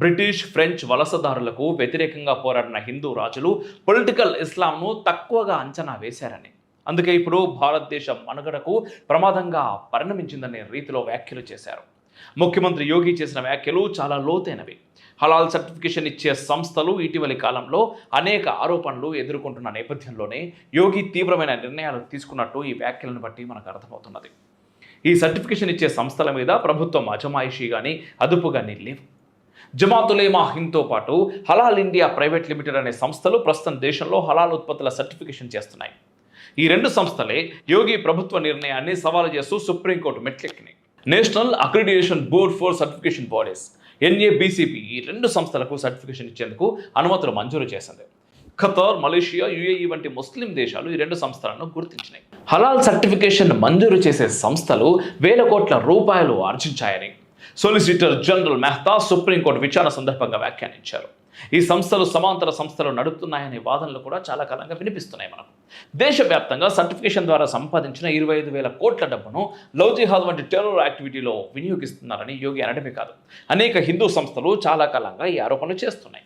British French వలసదారులకు వ్యతిరేకంగా పోరాడిన హిందూ రాజులు పొలిటికల్ ఇస్లాంను తక్కువగా అంచనా వేశారని. అందుకే ఇప్పుడు భారతదేశం మనుగడకు ప్రమాదంగా పరిణమించిందనే రీతిలో వ్యాఖ్యలు చేశారు. ముఖ్యమంత్రి యోగి చేసిన వ్యాఖ్యలు చాలా లోతైనవి. హలాల్ సర్టిఫికేషన్ ఇచ్చే సంస్థలు ఇటీవలి కాలంలో అనేక ఆరోపణలు ఎదుర్కొంటున్న నేపథ్యంలోనే యోగి తీవ్రమైన నిర్ణయాలు తీసుకున్నట్టు ఈ వ్యాఖ్యలను బట్టి మనకు అర్థమవుతున్నది. ఈ సర్టిఫికేషన్ ఇచ్చే సంస్థల మీద ప్రభుత్వం అజమాయిషీ కానీ అదుపు కానీ లేవు. జమాతులేమా హింద్తో పాటు హలాల్ ఇండియా ప్రైవేట్ లిమిటెడ్ అనే సంస్థలు ప్రస్తుతం దేశంలో హలాల్ ఉత్పత్తుల సర్టిఫికేషన్ చేస్తున్నాయి. ఈ రెండు సంస్థలే యోగి ప్రభుత్వ నిర్ణయాన్ని సవాలు చేస్తూ supreme court మెట్లెక్కినాయి. National accreditation board for certification bodies NABCB ఈ రెండు సంస్థలకు సర్టిఫికేషన్ ఇచ్చేందుకు అనుమతులు మంజూరు చేసింది. ఖతార్ మలేషియా యుఏఈ వంటి ముస్లిం దేశాలు ఈ రెండు సంస్థలను గుర్తించినాయి. హలాల్ సర్టిఫికేషన్ మంజూరు చేసే సంస్థలు వేల కోట్ల రూపాయలు ఆర్జించాయని solicitor general Mehta supreme court విచారణ సందర్భంగా వ్యాఖ్యానించారు. ఈ సంస్థలు సమాంతర సంస్థలు నడుపుతున్నాయనే వాదనలు కూడా చాలా కాలంగా వినిపిస్తున్నాయి మనకు. దేశవ్యాప్తంగా సర్టిఫికేషన్ ద్వారా సంపాదించిన ఇరవై ఐదు వేల కోట్ల డబ్బును లవ్ జిహాద్ వంటి టెర్రర్ యాక్టివిటీలో వినియోగిస్తున్నారని యోగి అనడమే కాదు. అనేక హిందూ సంస్థలు చాలా కాలంగా ఈ ఆరోపణలు చేస్తున్నాయి.